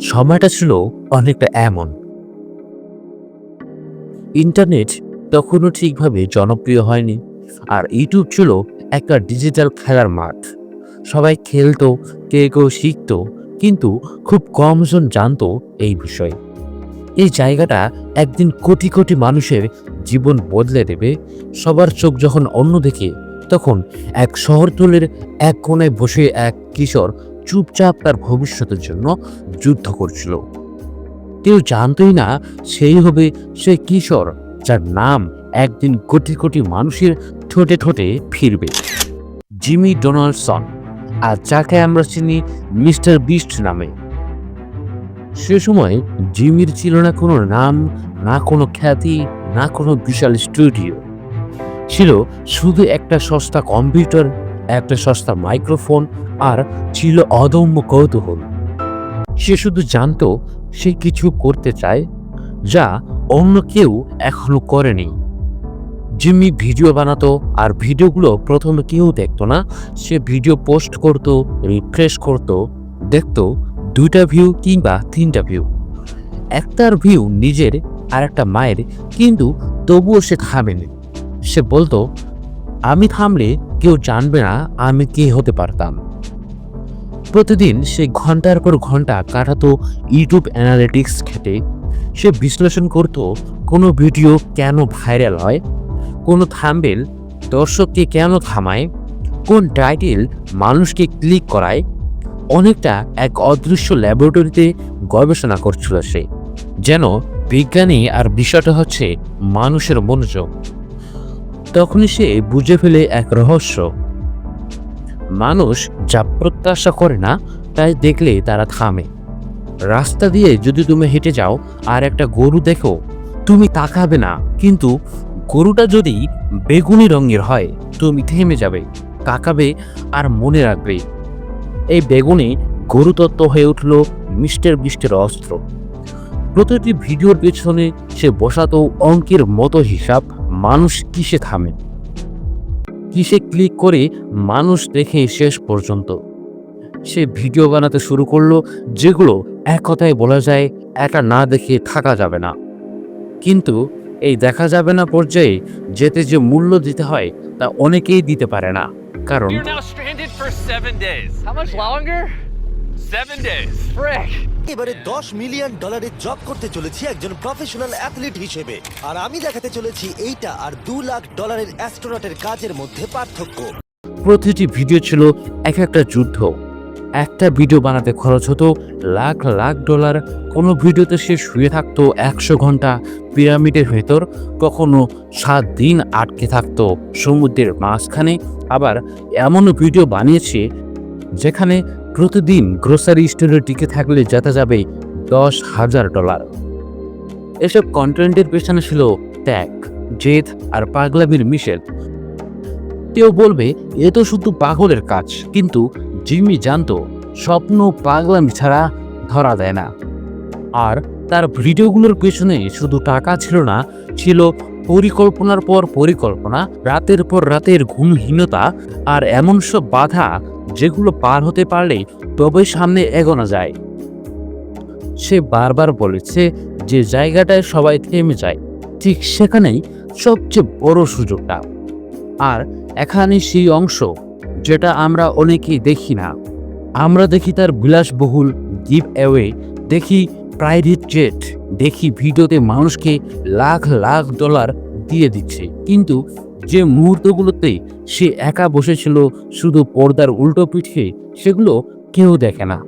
সময়টা ছিল অনেকটা এমন। ইন্টারনেট তখনও ঠিকভাবে জনপ্রিয় হয়নি আর ইউটিউব ছিল একটা ডিজিটাল খেলার মাঠ। সবাই খেলতো কে কেউ শিখতো, কিন্তু খুব কমজন জানতো এই বিষয়ে। এই জায়গাটা একদিন কোটি কোটি মানুষের জীবন বদলে দেবে, সবার চোখ যখন অন্য দেখে, তখন এক শহরতলের এক কোণায় বসে এক কিশোর চুপচাপ তার ভবিষ্যতের জন্য যুদ্ধ করছিল। কেউ জানতই না সেই হবে সেই কিশোর যার নাম একদিন কোটি কোটি মানুষের ঠোঁটে ঠোঁটে ফিরবে। জিমি ডোনাল্ডসন আর যাকে আমরা চিনি মিস্টার বিস্ট নামে। সে সময় জিমির ছিল না কোনো নাম, না কোনো খ্যাতি, না কোনো বিশাল স্টুডিও। ছিল শুধু একটা সস্তা কম্পিউটার একটা সস্তা মাইক্রোফোন আর ছিল অদম্য কৌতূহল। সে শুধু জানতো সে কিছু করতে চায় যা অন্য কেউ এখনও করেনি। জিম্মি ভিডিও বানাতো আর ভিডিওগুলো প্রথমে কেউ দেখতো না, সে ভিডিও পোস্ট করত, রিফ্রেশ করত, দেখতো দুইটা ভিউ কিংবা তিনটা ভিউ। একটার ভিউ নিজের আর একটা মায়ের, কিন্তু তবুও সে থামেনি। সে বলতো, আমি থামলে কেউ জানবে না আমি কে হতে পারতাম। প্রতিদিন সে ঘণ্টার পর ঘণ্টা কাটাতো ইউটিউব অ্যানালিটিক্স ঘেটে সে বিশ্লেষণ করত কোনো ভিডিও কেন ভাইরাল হয়, কোনো থাম্বেল দর্শককে কেন থামায়, কোন টাইটেল মানুষকে ক্লিক করায়। অনেকটা এক অদৃশ্য ল্যাবরেটরিতে গবেষণা করছিল সে। যেন বিজ্ঞানী আর বিষয়টা হচ্ছে মানুষের মনোযোগ। তখনই সে বুঝে ফেলে এক রহস্য। মানুষ যা প্রত্যাশা করে না, তাই দেখলে তারা থামে। রাস্তা দিয়ে যদি তুমি হেঁটে যাও আর একটা গরু দেখো, তুমি তাকাবে না। কিন্তু গরুটা যদি বেগুনি রঙের হয়, তুমি থেমে যাবে, তাকাবে আর মনে রাখবে। এই বেগুনি গরু তত্ত্ব হয়ে উঠল মিস্টার বিস্টের অস্ত্র। প্রতিটি ভিডিওর পেছনে সে বসাতো অঙ্কের মতো হিসাব। মানুষ কিসে থামে? কিসে ক্লিক করে মানুষ দেখে শেষ পর্যন্ত? সে ভিডিও বানাতে শুরু করল যেগুলো এক কথায় বলা যায় একা না দেখে থাকা যাবে না। কিন্তু এই দেখা যাবে না পর্যায়ে যেতে যে মূল্য দিতে হয় তা অনেকেই দিতে পারে না। কারণ Seven days. Frick. এবারে দশ মিলিয়ন ডলারের জব করতে চলেছি একজন প্রফেশনাল অ্যাথলিট হিসেবে। আর আমি দেখাতে চলেছি এইটা আর দু লাখ ডলারের অ্যাস্ট্রোনটের কাজের মধ্যে পার্থক্য। প্রতিটি ভিডিও ছিল এক একটা যুদ্ধ। একটা ভিডিও বানাতে খরচ হতো লাখ লাখ ডলার। কোনো ভিডিওতে সে শুয়ে থাকতো একশো ঘণ্টা পিরামিডের ভেতর কখনো সাত দিন আটকে থাকতো সমুদ্রের মাঝখানে। আবার এমনও ভিডিও বানিয়েছে যেখানে প্রতিদিন গ্রোসারি স্টোরে টিকে থাকলে যেতে যাবে দশ হাজার ডলার এসব কন্টেন্টের পেছনে ছিল ত্যাগ, জেদ আর পাগলামির মিশেল। কেউ বলবে, এ তো শুধু পাগলের কাজ। কিন্তু জিমি জানতো, স্বপ্ন পাগলামি ছাড়া ধরা দেয় না। আর তার ভিডিওগুলোর পেছনে শুধু টাকা ছিল না, ছিল পরিকল্পনার পর পরিকল্পনা, রাতের পর রাতের ঘুমহীনতা আর এমন সব বাধা যেগুলো পার হতে পারলে তবে সামনে এগোনো যায়। সে বারবার বলেছে যে জায়গাটায় সবাই থেমে যায়, ঠিক সেখানেই সবচেয়ে বড় সুযোগটা। আর এখানে সেই অংশ যেটা আমরা অনেকেই দেখি না। আমরা দেখি তার বিলাসবহুল গিভ অ্যাওয়ে, দেখি প্রাইভেট জেট, দেখি ভিডিওতে মানুষকে লাখ লাখ ডলার দিয়ে দিচ্ছে। কিন্তু যে মুহূর্তগুলোতে সে একা বসেছিল শুধু পর্দার উল্টো পিঠে, সেগুলো কেউ দেখে না।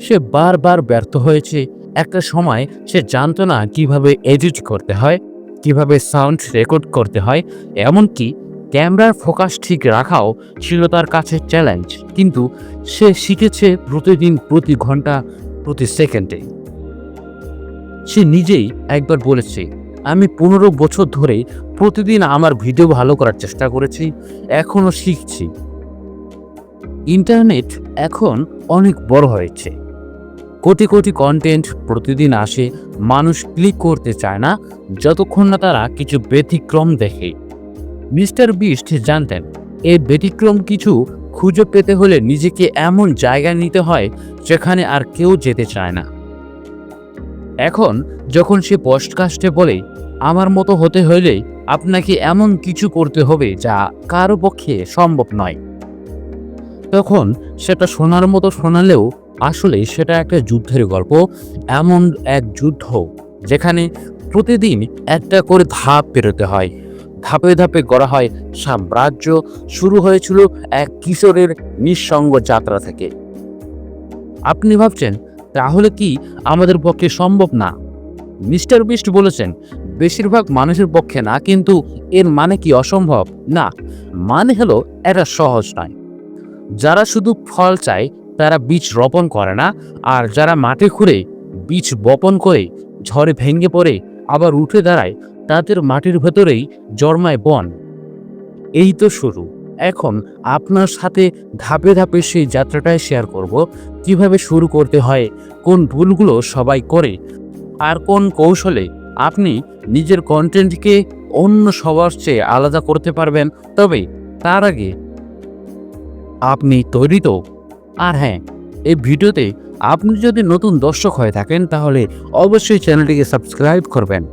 সে বারবার ব্যর্থ হয়েছে। একটা সময় সে জানতো না কীভাবে এডিট করতে হয়, কীভাবে সাউন্ড রেকর্ড করতে হয়, এমনকি ক্যামেরার ফোকাস ঠিক রাখাও ছিল তার কাছে চ্যালেঞ্জ। কিন্তু সে শিখেছে প্রতিদিন প্রতি ঘণ্টা, প্রতি সেকেন্ডে। সে নিজেই একবার বলেছে আমি পনেরো বছর ধরে প্রতিদিন আমার ভিডিও ভালো করার চেষ্টা করেছি, এখনও শিখছি। ইন্টারনেট এখন অনেক বড় হয়েছে। কোটি কোটি কন্টেন্ট প্রতিদিন আসে, মানুষ ক্লিক করতে চায় না, যতক্ষণ না তারা কিছু ব্যতিক্রম দেখে। মিস্টার বিস্ট জানতেন এই ব্যতিক্রম কিছু খুঁজে পেতে হলে নিজেকে এমন জায়গায় নিতে হয় যেখানে আর কেউ যেতে চায় না। এখন যখন সে পডকাস্টে বলে আমার মতো হতে হলে আপনাকে এমন কিছু করতে হবে যা কারও পক্ষে সম্ভব নয়। তখন সেটা শোনার মতো শোনালেও আসলে সেটা একটা যুদ্ধের গল্প, এমন এক যুদ্ধ, যেখানে প্রতিদিন একটা করে ধাপ পেরোতে হয়। ধাপে ধাপে গড়া হয় সাম্রাজ্য, শুরু হয়েছিল এক কিশোরের নিঃসঙ্গ যাত্রা থেকে। আপনি ভাবছেন, তাহলে কি আমাদের পক্ষে সম্ভব না? মিস্টার বিস্ট বলেছেন বেশিরভাগ মানুষের পক্ষে না, কিন্তু এর মানে কি অসম্ভব? না মানে হলো এটা সহজ নয়। যারা শুধু ফল চায়, তারা বীজ রোপণ করে না, আর যারা মাটি খুঁড়ে বীজ বপন করে, ঝড়ে ভেঙে পড়ে, আবার উঠে দাঁড়ায়, তাদের মাটির ভেতরেই জন্মায় বন। এই তো শুরু। এখন আপনার সাথে ধাপে ধাপে সেই যাত্রাটাই শেয়ার করব, কীভাবে শুরু করতে হয়, কোন ভুলগুলো সবাই করে, আর কোন কৌশলে আপনি নিজের কন্টেন্টকে অন্য সবার চেয়ে আলাদা করতে পারবেন। তবে তার আগে আপনি তৈরি তো? আর হ্যাঁ এই ভিডিওতে আপনি যদি নতুন দর্শক হয়ে থাকেন, তাহলে অবশ্যই চ্যানেলটিকে সাবস্ক্রাইব করবেন।